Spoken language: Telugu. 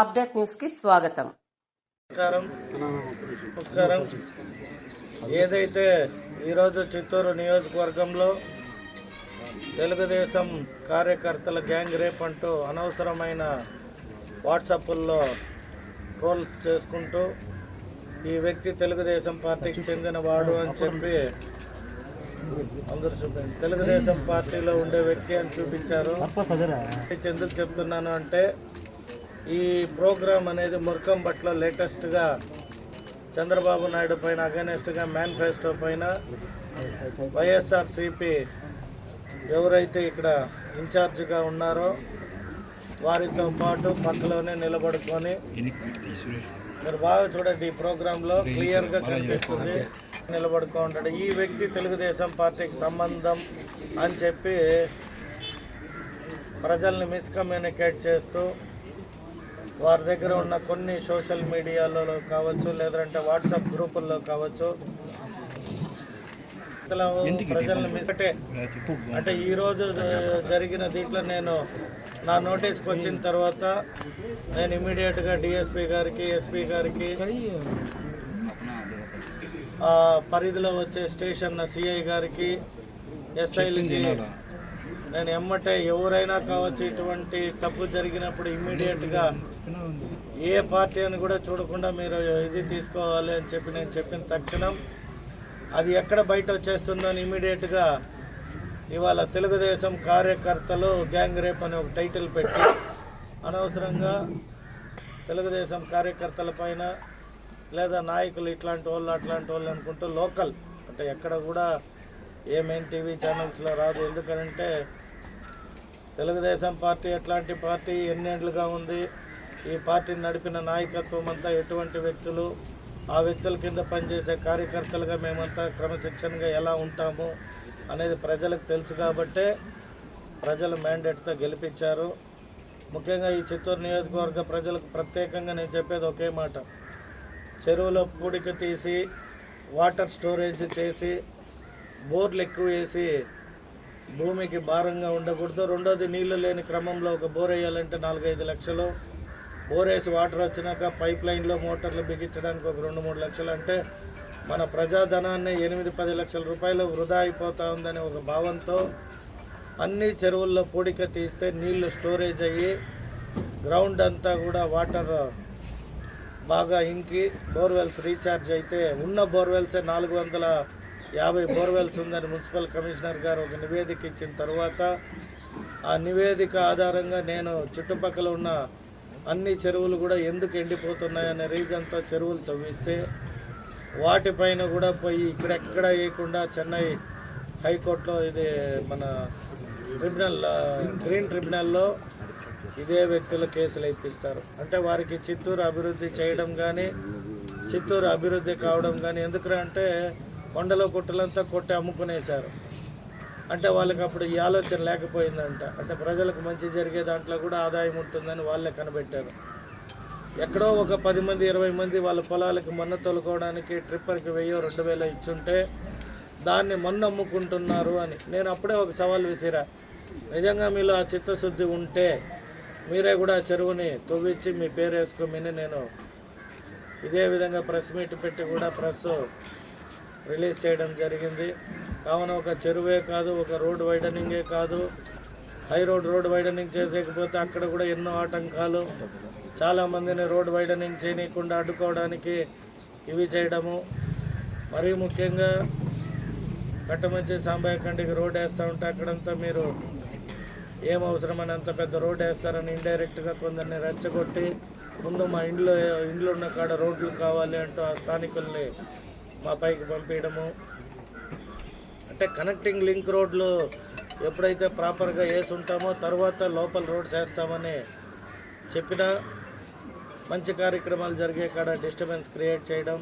అప్డేట్ న్యూస్కి స్వాగతం. నమస్కారం. నమస్కారం. ఏదైతే ఈరోజు చిత్తూరు నియోజకవర్గంలో తెలుగుదేశం కార్యకర్తల గ్యాంగ్ రేప్ అంటూ అనవసరమైన వాట్సాప్ల్లో ట్రోల్స్ చేసుకుంటూ ఈ వ్యక్తి తెలుగుదేశం పార్టీకి చెందిన వాడు అని చెప్పి అందరూ చూపించారు తెలుగుదేశం పార్టీలో ఉండే వ్యక్తి అని చూపించారు. ఎందుకు చెప్తున్నాను అంటే ఈ ప్రోగ్రాం అనేది మురకం పట్ల లేటెస్ట్గా చంద్రబాబు నాయుడు పైన అగెనెస్ట్గా మేనిఫెస్టో పైన వైఎస్ఆర్సిపి ఎవరైతే ఇక్కడ ఇన్ఛార్జ్గా ఉన్నారో వారితో పాటు పక్కలోనే నిలబడుకొని మీరు బాగా చూడండి ఈ ప్రోగ్రాంలో క్లియర్గా కనిపిస్తుంది. నిలబడుకో ఉంటాడు. ఈ వ్యక్తి తెలుగుదేశం పార్టీకి సంబంధం అని చెప్పి ప్రజల్ని మిస్కమ్యూనికేట్ చేస్తూ వారి దగ్గర ఉన్న కొన్ని సోషల్ మీడియాలో కావచ్చు లేదంటే వాట్సాప్ గ్రూపుల్లో కావచ్చు. ప్రజల్ని మిస్ అంటే అంటే ఈ రోజు జ- జరిగిన దీంట్లో నేను నా నోటీస్కి వచ్చిన తర్వాత నేను ఇమీడియట్గా డిఎస్పి గారికి ఎస్పీ గారికి పరిధిలో వచ్చే స్టేషన్ సిఐ గారికి ఎస్ఐలకి నేను ఎమ్మటే ఎవరైనా కావచ్చు ఇటువంటి తప్పు జరిగినప్పుడు ఇమ్మీడియట్గా ఏ పార్టీ అని కూడా చూడకుండా మీరు ఇది తీసుకోవాలి అని చెప్పి నేను చెప్పిన తక్షణం అది ఎక్కడ బయట వచ్చేస్తుందో అని ఇమ్మీడియట్గా ఇవాళ తెలుగుదేశం కార్యకర్తలు గ్యాంగ్ రేప్ అని ఒక టైటిల్ పెట్టి అనవసరంగా తెలుగుదేశం కార్యకర్తల పైన లేదా నాయకులు ఇట్లాంటి వాళ్ళు అట్లాంటి వాళ్ళు అనుకుంటూ లోకల్ అంటే ఎక్కడ కూడా ఏమేం టీవీ ఛానల్స్లో రాదు. ఎందుకంటే తెలుగుదేశం పార్టీ ఎట్లాంటి పార్టీ ఎన్నేళ్ళుగా ఉంది. ఈ పార్టీని నడిపిన నాయకత్వం అంతా ఎటువంటి వ్యక్తులు ఆ వ్యక్తుల కింద పనిచేసే కార్యకర్తలుగా మేమంతా క్రమశిక్షణగా ఎలా ఉంటాము అనేది ప్రజలకు తెలుసు కాబట్టే ప్రజలు మ్యాండేట్తో గెలిపించారు. ముఖ్యంగా ఈ చిత్తూరు నియోజకవర్గ ప్రజలకు ప్రత్యేకంగా నేను చెప్పేది ఒకే మాట. చెరువులో పూడిక తీసి వాటర్ స్టోరేజ్ చేసి బోర్లు ఎక్కువ వేసి భూమికి భారంగా ఉండకూడదు. రెండోది నీళ్ళు లేని క్రమంలో ఒక బోర్ వేయాలంటే నాలుగైదు లక్షలు. బోర్ వేసి వాటర్ వచ్చినాక పైప్ లైన్లో మోటార్లు బిగించడానికి ఒక రెండు మూడు లక్షలు. అంటే మన ప్రజాధనాన్ని ఎనిమిది పది లక్షల రూపాయలు వృధా అయిపోతా ఉందని ఒక భావంతో అన్ని చెరువుల్లో పూడిక తీస్తే నీళ్ళు స్టోరేజ్ అయ్యి గ్రౌండ్ అంతా కూడా వాటర్ బాగా ఇంకి. బోర్వెల్స్ రీఛార్జ్ అయితే ఉన్న బోర్వెల్సే నాలుగు వందల యాభై బోర్వెల్స్ ఉందని మున్సిపల్ కమిషనర్ గారు ఒక నివేదిక ఇచ్చిన తర్వాత ఆ నివేదిక ఆధారంగా నేను చుట్టుపక్కల ఉన్న అన్ని చెరువులు కూడా ఎందుకు ఎండిపోతున్నాయనే రీజన్తో చెరువులు తవ్విస్తే వాటిపైన కూడా పోయి ఇక్కడెక్కడ వేయకుండా చెన్నై హైకోర్టులో ఇది మన ట్రిబ్యునల్ గ్రీన్ ట్రిబ్యునల్లో ఇదే వ్యక్తుల కేసులు ఇప్పిస్తారు అంటే వారికి చిత్తూరు అభివృద్ధి చేయడం కానీ చిత్తూరు అభివృద్ధి కావడం కానీ ఎందుకంటే అంటే కొండలో కుట్టలంతా కొట్టి అమ్ముకునేశారు. అంటే వాళ్ళకి అప్పుడు ఈ ఆలోచన లేకపోయిందంట. అంటే ప్రజలకు మంచి జరిగే దాంట్లో కూడా ఆదాయం ఉంటుందని వాళ్ళే కనిపెట్టారు. ఎక్కడో ఒక పది మంది ఇరవై మంది వాళ్ళ పొలాలకు మన్ను తొలుకోవడానికి ట్రిప్పర్కి వెయ్యో రెండు వేలు ఇచ్చుంటే దాన్ని మన్ను అమ్ముకుంటున్నారు అని. నేను అప్పుడే ఒక సవాల్ విసిరా. నిజంగా మీలో ఆ చిత్తశుద్ధి ఉంటే మీరే కూడా ఆ చెరువుని తవ్వించి మీ పేరు వేసుకోమని నేను ఇదే విధంగా ప్రెస్ మీట్ పెట్టి కూడా ప్రెస్ రిలీజ్ చేయడం జరిగింది. కావున ఒక చెరువే కాదు ఒక రోడ్ వైడనింగే కాదు. హై రోడ్ రోడ్ వైడనింగ్ చేసేకపోతే అక్కడ కూడా ఎన్నో ఆటంకాలు. చాలామందిని రోడ్ వైడనింగ్ చేయనీయకుండా అడ్డుకోవడానికి ఇవి చేయడము. మరీ ముఖ్యంగా కట్టమంచి సాంబయ్య కంటికి రోడ్ వేస్తూ ఉంటే అక్కడంతా మీరు ఏం అవసరమని అంత పెద్ద రోడ్ వేస్తారని ఇండైరెక్ట్గా కొందరిని రెచ్చగొట్టి ముందు మా ఇంట్లో ఇండ్లు ఉన్న కాడ రోడ్లు కావాలి అంటూ ఆ స్థానికుల్ని మా పైకి పంపించడము. అంటే కనెక్టింగ్ లింక్ రోడ్లు ఎప్పుడైతే ప్రాపర్గా వేసి ఉంటామో తర్వాత లోపల రోడ్స్ వేస్తామని చెప్పినా మంచి కార్యక్రమాలు జరిగే కాడ డిస్టర్బెన్స్ క్రియేట్ చేయడం.